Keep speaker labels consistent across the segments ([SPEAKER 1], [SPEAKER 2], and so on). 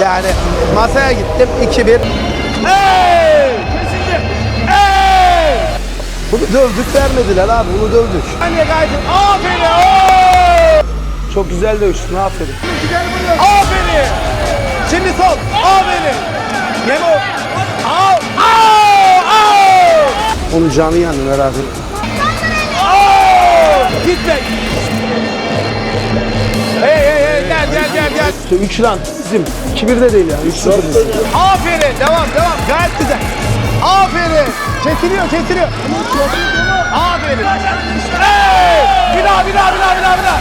[SPEAKER 1] Yani masaya gittim 2-1.
[SPEAKER 2] Hey! Kesinlikle. Hey!
[SPEAKER 1] Bunu dövdük vermediler abi bunu dövdük.
[SPEAKER 2] Saniye kaydın. Aferin. Oo!
[SPEAKER 1] Çok güzel dövüştün aferin.
[SPEAKER 2] Aferin. Şimdi sol. Aferin. Yemo. Al. Al. Al.
[SPEAKER 1] Onun canı yandı.
[SPEAKER 2] Al. Gitme. Hey hey hey gel gel gel gel.
[SPEAKER 1] İşte 3 lan bizim. 2-1 de değil yani. 3 0 bizim.
[SPEAKER 2] Aferin. Devam devam. Gayet güzel. Aferin. Çekiliyor çekiliyor. Aferin. Hey! Bir daha bir daha bir daha bir daha bir daha.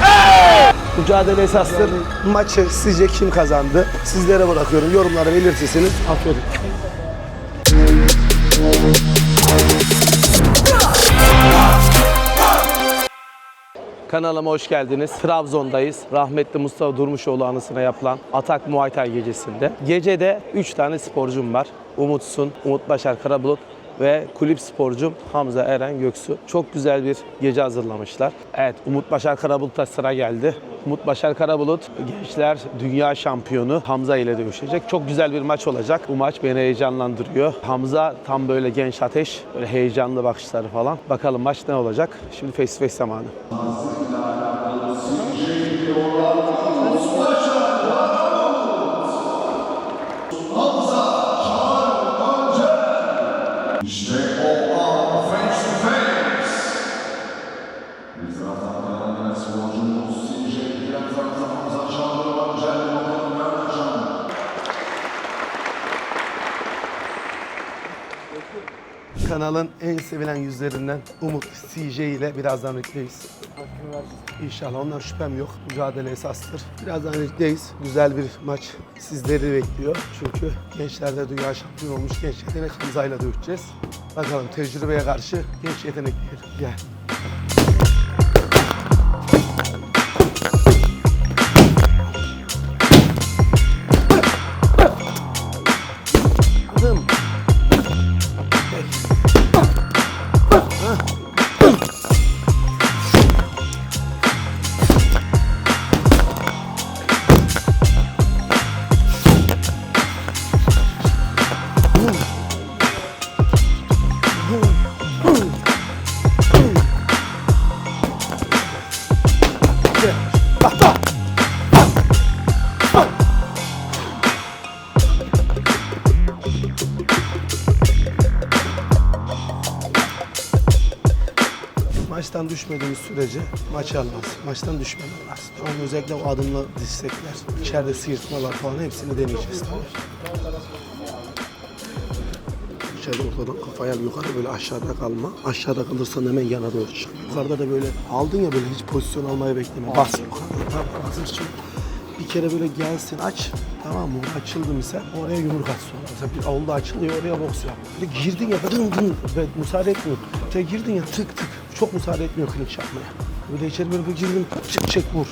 [SPEAKER 2] Hey!
[SPEAKER 1] Mücadele esastır. Maçı sizce kim kazandı? Sizlere bırakıyorum. Yorumlara belirtirseniz aferin. Kanalıma hoş geldiniz. Trabzon'dayız. Rahmetli Mustafa Durmuşoğlu anısına yapılan Atak Muay Thai gecesinde. Gecede 3 tane sporcum var. Umut Sun, Umut Başar Karabulut ve kulüp sporcum Hamza Eren Göksu. Çok güzel bir gece hazırlamışlar. Evet, Umut Başar Karabulut'a sıra geldi. Umut Başar Karabulut gençler dünya şampiyonu Hamza ile dövüşecek. Çok güzel bir maç olacak. Bu maç beni heyecanlandırıyor. Hamza tam böyle genç ateş, böyle heyecanlı bakışları falan. Bakalım maç ne olacak? Şimdi face to face zamanı. Sevilen yüzlerinden Umut CJ ile birazdan birlikteyiz. İnşallah ondan şüphem yok. Mücadele esastır. Birazdan birlikteyiz. Güzel bir maç sizleri bekliyor. Çünkü gençlerde dünya şampiyonu olmuş genç yetenek Hamza'yla dövüşeceğiz. Bakalım tecrübeye karşı genç yeteneklidir. Gel. Düşmediğimiz sürece maçı almaz. Maçtan düşmemen lazım. Ama özellikle o adımlı dirsekler, içeride sıyırtmalar falan hepsini deneyeceğiz. Mı? İçeride ortadan kafaya yukarı böyle aşağıda kalma. Aşağıda kalırsan hemen yana doğru çık. Yukarıda da böyle aldın ya böyle hiç pozisyon almayı bekleme. Bas yukarıda. Tamam hazır çık. Bir kere böyle gelsin aç. Tamam mı? Açıldı misal oraya yumruk at sonra. Mesela bir avluda açılıyor oraya boks yap. Böyle girdin ya dın dın ve müsaade etmiyor. İşte girdin ya tık tık. Çok müsaade etmiyor klinç yapmaya. Böyle içeri böyle bir girdin çık çek vur.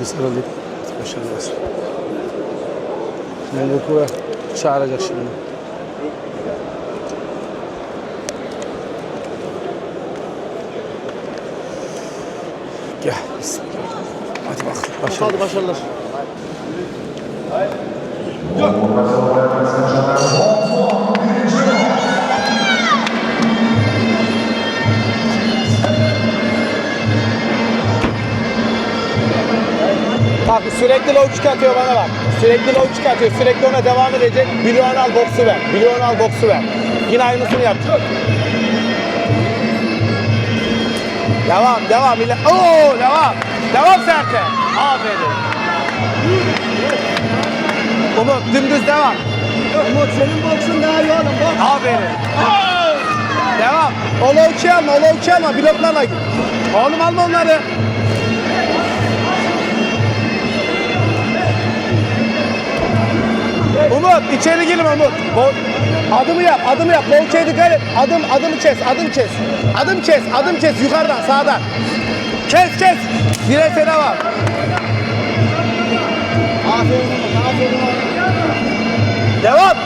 [SPEAKER 1] Bir sarılayım. Başarılı olsun. Şimdi Kuvve çağıracak şimdi. Gel. Hadi bak. Başarılı.
[SPEAKER 2] Hadi başarılar.
[SPEAKER 1] Bak sürekli low çıkartıyor bana bak. Sürekli low çıkartıyor. Sürekli ona devam edecek. Milyon al boksu ver. Milyon al boksu ver. Yine aynısını yapacak. Devam, devam. İle Oo, devam. Devam Serkan. Aferin. Umut dümdüz devam.
[SPEAKER 2] Umut senin boksun daha iyi oğlum. Bok.
[SPEAKER 1] Aferin. Devam. O low alma, o low alma. Bloklarla git. Oğlum alma onları. Umut içeri girin Umut. Bo- adımı yap, adımı yap. Bolçaya dikkat et. Adım, adımı kes, adım kes. Adım kes, adım kes. Yukarıdan, sağdan. Kes, kes. Var.
[SPEAKER 2] Umut. Aferin Umut.
[SPEAKER 1] Devam.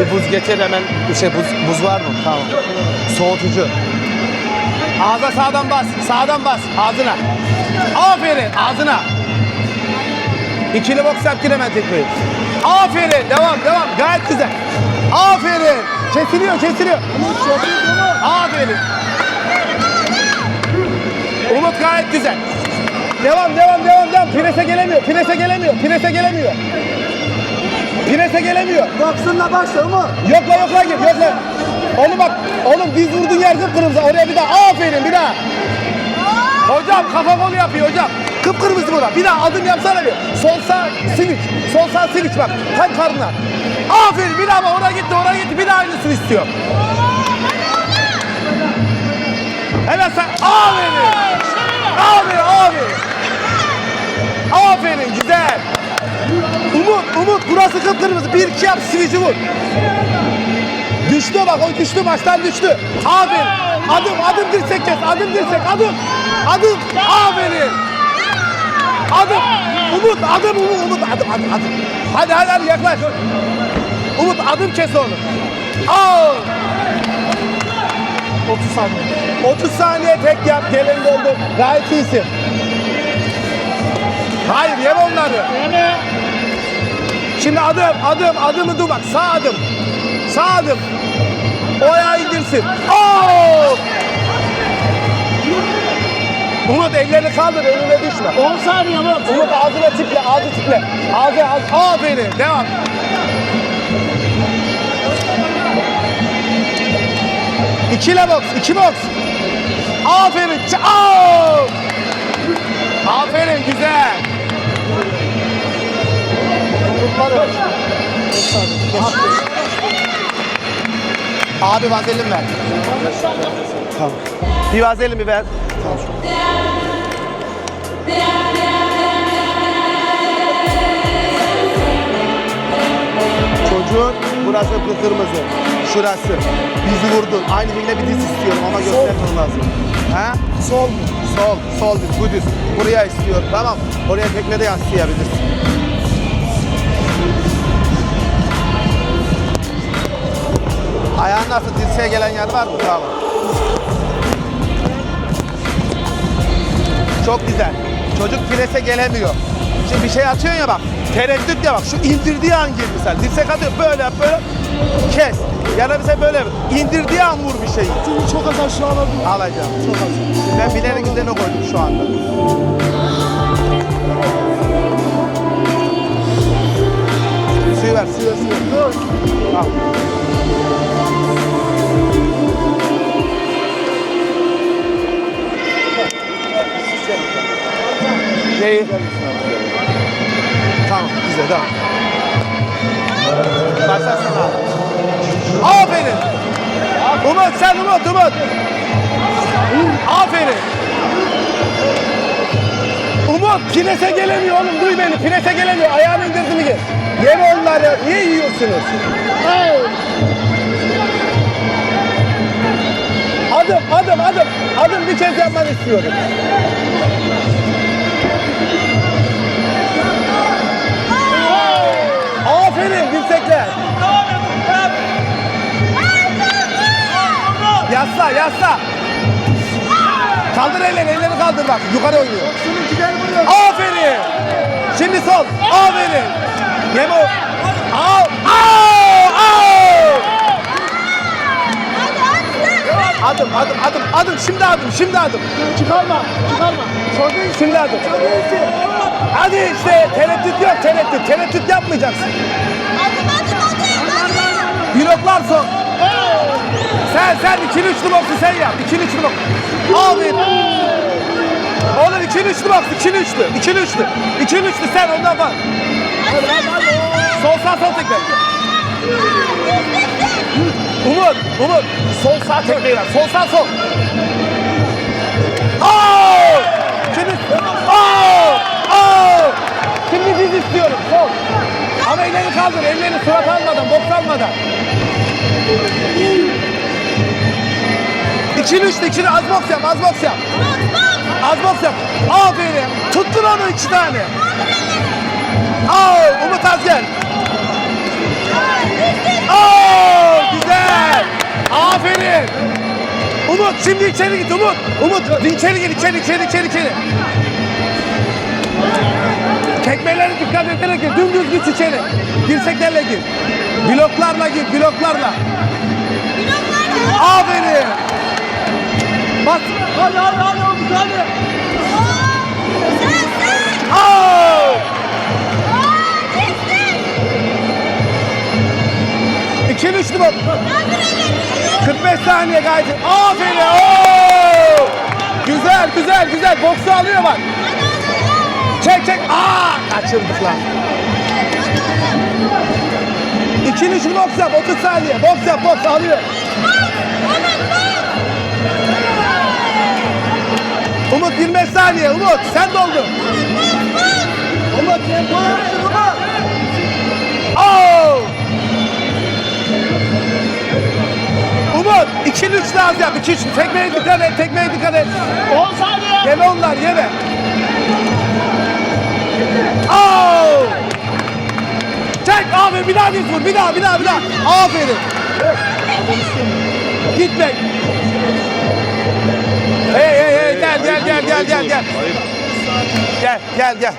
[SPEAKER 1] Bir buz getir hemen. Şey buz, buz var mı? Tamam. Soğutucu. Ağza sağdan bas. Sağdan bas. Ağzına. Aferin. Ağzına. İkili boks yaptın hemen tekmeyi. Aferin. Devam devam. Gayet güzel. Aferin. Kesiliyor kesiliyor. Aferin. Umut gayet güzel. Devam, devam, devam, devam. Prese gelemiyor, prese gelemiyor, prese gelemiyor. Prese gelemiyor.
[SPEAKER 2] Boksunla başla Umut.
[SPEAKER 1] Yokla, yokla git, yokla. Oğlum bak, oğlum diz vurduğun yer kıpkırmızı. Oraya bir daha, aferin bir daha. Hocam kafa kolu yapıyor hocam. Kıpkırmızı bura. Bir daha adım yapsana bir. Sol sağ switch. Sol sağ switch bak. Tam karnına. Aferin bir daha bak. Oraya gitti, oraya gitti. Bir daha aynısını istiyor. Evet sen. Aferin. Aferin, aferin. Aferin, güzel. Umut, Umut burası kıpkırmızı. Bir iki yap switch'i vur. Düştü bak o düştü baştan düştü. Aferin. Adım adım dirsek kes. Adım dirsek adım. Adım. Aferin. Adım. Umut adım Umut Umut adım adım adım. Hadi hadi hadi yaklaş. Umut adım kes onu. Al. 30 saniye. 30 saniye tek yap. Gelin doldu. Gayet iyisin. Hayır yeme onları. Şimdi adım adım adımı dur bak. Sağ adım. Sağ adım. O ayağı indirsin. Oo! Umut ellerini kaldır önüne düşme.
[SPEAKER 2] 10 saniye Umut.
[SPEAKER 1] Umut ağzına tiple, ağzı tiple. Ağzı, ağzı. Aferin, devam. İkile boks, iki boks. Aferin. Aa! Aferin, güzel. Abi vazelin ver. Tamam. Bir vazelin ver. Çocuğun burası kırmızı. Şurası. Bizi vurdun. Aynı birine bir diz istiyorum ama göstermem lazım. Ha?
[SPEAKER 2] Sol mu?
[SPEAKER 1] Sol, sol diz, bu diz. Buraya istiyorum. Tamam. Oraya tekme de yaslayabilirsin. Ayağın nasıl dirseğe gelen yer var mı? Tamam. Çok güzel. Çocuk prese gelemiyor. Şimdi bir şey atıyorsun ya bak. Tereddüt ya bak. Şu indirdiği an gir misal. Dirsek atıyor böyle yap böyle. Kes. Ya da bize böyle indirdiği an vur bir şeyi.
[SPEAKER 2] Çünkü çok az aşağı alabilir.
[SPEAKER 1] Alacağım. Çok az. Ben bilerek üzerine koydum şu anda. Suyu ver, suyu ver, suyu ver. Al. Neyi? Tamam, güzel, tamam. Başlasana abi. Aferin. Umut sen Umut Umut. Aferin. Umut prese gelemiyor oğlum duy beni prese gelemiyor ayağını indirdi mi gel. Yeme onları. ya? Niye yiyorsunuz? Adım, adım, adım. Adım bir kez yapmanı istiyorum. Aferin dirsekler. Yasla, yasla. Kaldır elleri, elleri kaldır bak. Yukarı oynuyor. Aferin. Şimdi sol. Aferin. Yeme o. Al. Al. Al. Adım, adım, adım, adım. Şimdi adım, şimdi adım. Çıkarma, çıkarma. Çok iyi. Şimdi adım. Çok iyisin. Hadi işte tereddüt yok, tereddüt. Tereddüt yapmayacaksın. Bloklar son. Sen, sen ikili üçlü boksu sen yap. İkili üçlü bok. Aferin. Oğlum ikili üçlü boks, ikili üçlü, ikili üçlü. İkili üçlü sen ondan var. Sol sağ sol tekme. Umut, Umut. Sol sağ tekmeyi ver. Sol sağ sol. Oo! Şimdi, oo! Oo! Şimdi diz istiyorum. Sol. Ama ellerini kaldır. Ellerini surat almadan, boks almadan. İkili üçlü, ikili az boks yap, az boks yap. Az boks yap. Aferin. Tuttun onu iki tane. Aa, Umut az gel. Güzel. Aferin. Umut şimdi içeri git Umut. Umut içeri gir içeri içeri içeri içeri. Tekmelere dikkat ederek gir. Dümdüz git içeri. Dirseklerle gir. Bloklarla gir bloklarla. Aferin. Bas. Hadi hadi hadi Umut hadi. Aa! İkili üçlü bak. 45 saniye gayet. Aferin. Oo! Güzel güzel güzel. Boksu alıyor bak. Çek çek. Aa! Kaçırdık lan. İkili üçlü boks yap. 30 saniye. Boks yap boks alıyor. Umut 25 saniye. Umut sen doldun. Umut sen. ikili üçlü az yap. İki üçlü. Tekmeye dikkat et. Tekmeye dikkat et. 10 saniye. Yeme onlar yeme. Oo! Çek abi bir daha diz vur. Bir daha bir daha bir daha. Aferin. Gitme. Hey hey hey gel gel gel gel gel gel. Gel gel gel.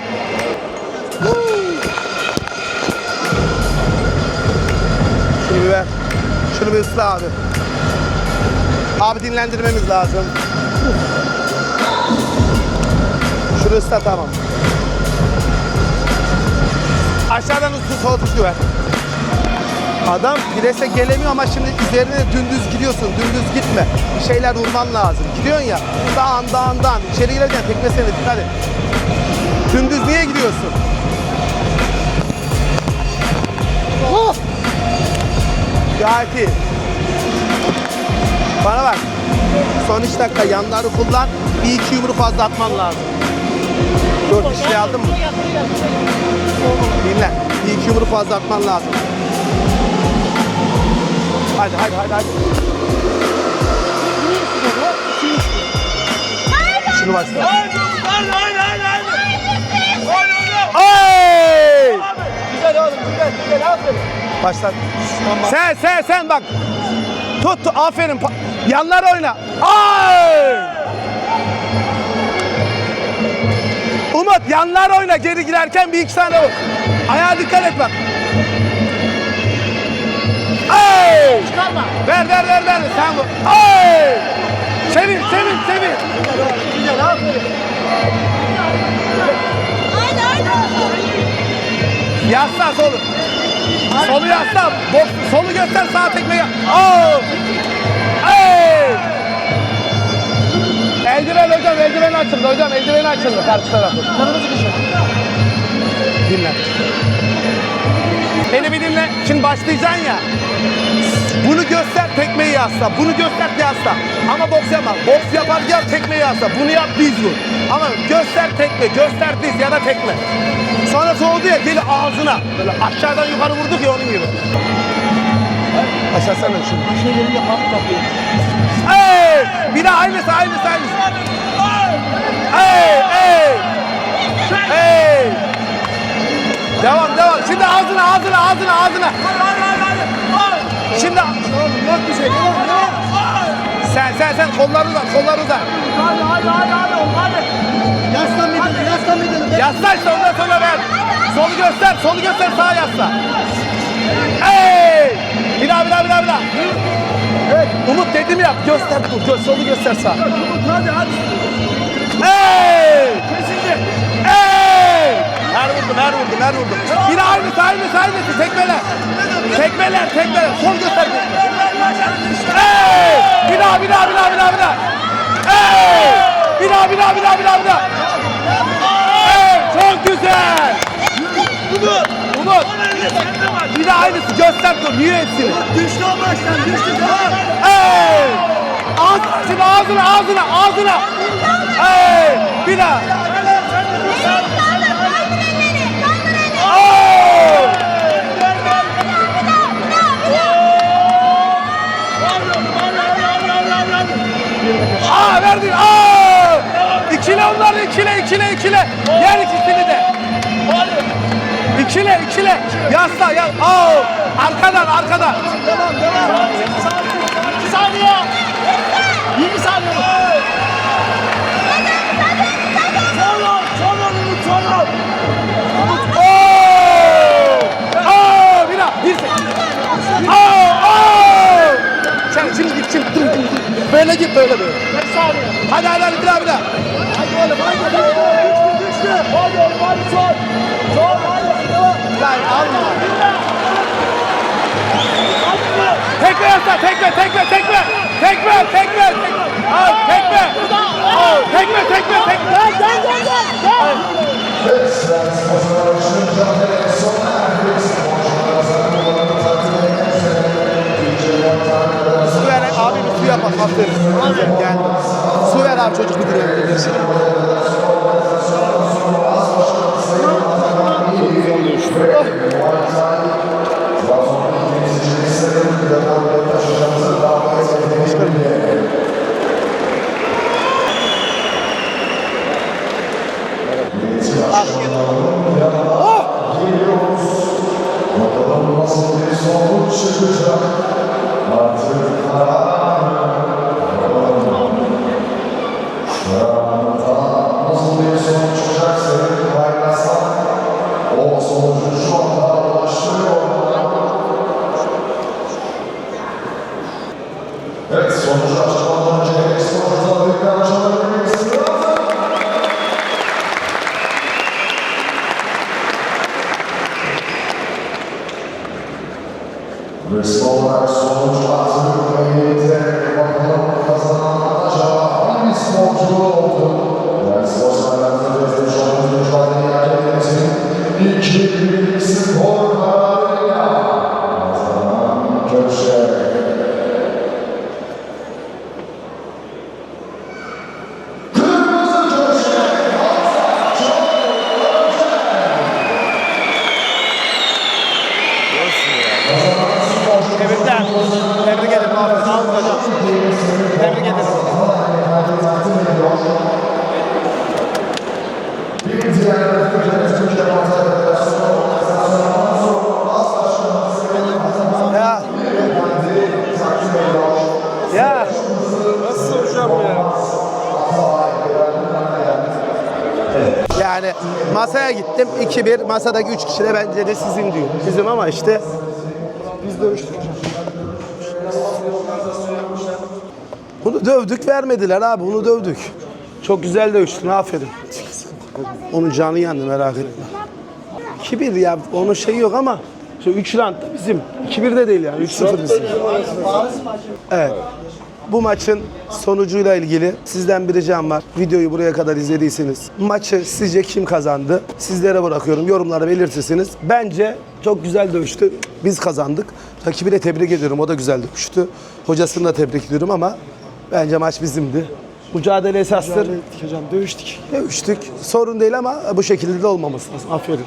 [SPEAKER 1] Şunu bir ver. Şunu bir ısla abi. Abi dinlendirmemiz lazım. Şunu ısla tamam. Aşağıdan ısı soğutucu ver. Adam prese gelemiyor ama şimdi üzerine dümdüz gidiyorsun. Dümdüz gitme. Bir şeyler vurman lazım. Gidiyorsun ya. Dağın dağın dağın. İçeri girerken tekme seni dikkat et. Dümdüz niye gidiyorsun? Oh! Gayet iyi. Bana bak. Son 3 dakika yanları kullan. Bir iki yumruk fazla atman lazım. Dört kişiyi aldın mı? Dinle. Bir iki yumruk fazla atman lazım. Hadi hadi hadi hadi. Şunu başla. Hey! Güzel oğlum güzel güzel aferin. Başla. Sen sen sen bak. Tut tut aferin. Pa- Yanlar oyna. Ay! Umut yanlar oyna geri girerken bir iki tane vur. Ayağa dikkat et bak. Ay! Çıkarma. Ver ver ver ver. Sen vur. Ay! Sevin sevin sevin. Güzel aferin. Yasla solu. Solu yasla. Bok, solu göster sağ tekmeyi. Oo! Eldiven hocam, eldiven açıldı hocam, eldiven açıldı karşı tarafı. Kırmızı kışın. Dinle. Beni bir dinle. Şimdi başlayacaksın ya. Bunu göster tekmeyi yasla. Bunu göster yasla. Ama boks yapma. Boks yaparken tekmeyi yasla. Bunu yap diz vur. Ama göster tekme, göster diz ya da tekme. Sonra soğudu ya gel ağzına. Böyle aşağıdan yukarı vurduk ya onun gibi. Aşağı sen şunu. Bir şeyleri yapalım kapıyı. Hey! Bir daha aynısı, aynısı, aynısı. Hey! Hey! Hey! Devam, devam. Şimdi ağzına, ağzına, ağzına, ağzına. Şimdi yok bir şey. Sen sen sen kolları uzat, kolları uzat.
[SPEAKER 2] Yaslan mideni, yaslan mideni.
[SPEAKER 1] Yasla işte ondan sonra ver. Solu göster, solu göster, sağa yasla. Hey! Bir daha, bir daha, bir daha, bir daha. Umut dedim yap, göster dur, gö solu göster sağ.
[SPEAKER 2] Hadi hadi.
[SPEAKER 1] Hey!
[SPEAKER 2] Kesince.
[SPEAKER 1] Hey! Her vurdum, her vurdum, her vurdum. Daha aynısı, aynısı, aynısı. Tekmeler. Tekmeler, tekmeler. Sol göster. Hey! Bir daha, bir daha, bir daha, bir daha, bir daha. Hey! Bir daha, bir daha, bir daha, bir daha, bir daha. Hey! Çok güzel.
[SPEAKER 2] Umut. Var.
[SPEAKER 1] Bir daha aynısı. Göster dur. Niye hepsini?
[SPEAKER 2] Düştü o baştan, düştü tamam.
[SPEAKER 1] Hey! Ağzına, şimdi ağzına, ağzına, ağzına. Hey! Bir daha. Aa verdin. Aa! İkile onları ikile ikile ikile. Yer ikisini de. İkile ikile. Yasla yas. Aa! Arkadan arkadan.
[SPEAKER 2] Devam, devam. 2 saniye. 20 saniye. Sonra, sonra sonra.
[SPEAKER 1] Oo! Oo! Bir daha. Bir Oo! Oo! Sen şimdi git şimdi. Dur, dur. Böyle git böyle böyle.
[SPEAKER 2] 5 saniye.
[SPEAKER 1] Hadi hadi hadi bir daha bir daha.
[SPEAKER 2] Hadi oğlum, hadi. Düştü, düştü. Hadi oğlum, hadi son. Son, hadi.
[SPEAKER 1] Lan alma. Tekme yasla tekme tekme tekme. Tekme tekme tekme. Al tekme. Al tekme tekme tekme.
[SPEAKER 2] Gel, gel, gel, gel. Gel.
[SPEAKER 1] Su ver abi bir su yap aferin. Gel. Su ver abi çocuk bitirebilir.
[SPEAKER 3] Nasıl bir sonuç çıkacak? Artık Nasıl bir sonuç çıkacak sevgili paylaşsan o sonucu şu anda ulaştırıyor. Evet sonucu açıklamadan önce eksporcular büyükler aşağıda bir sırada. Resmi olarak sonuç hatırlamayınca bakalım kazanan acaba hangi sporcu oldu? Yani spor olduğumuz mücadeleyi hakemimizin iki birlik skor kararıyla
[SPEAKER 1] masaya gittim 2-1 masadaki 3 kişi de bence de sizin diyor. Bizim ama işte biz dövüştük. Bunu dövdük vermediler abi bunu dövdük. Çok güzel dövüştün aferin. Onun canı yandı merak etme. 2-1 ya onun şeyi yok ama şu 3 round da bizim. 2-1 de değil yani 3-0 bizim. Evet. Bu maçın sonucuyla ilgili sizden bir ricam var. Videoyu buraya kadar izlediyseniz. Maçı sizce kim kazandı? Sizlere bırakıyorum. Yorumlara belirtirsiniz. Bence çok güzel dövüştü. Biz kazandık. Rakibi de tebrik ediyorum. O da güzel dövüştü. Hocasını da tebrik ediyorum ama bence maç bizimdi. Mücadele esastır.
[SPEAKER 2] Mücadele ettik hocam, dövüştük.
[SPEAKER 1] Dövüştük. Sorun değil ama bu şekilde de olmaması lazım. Aferin.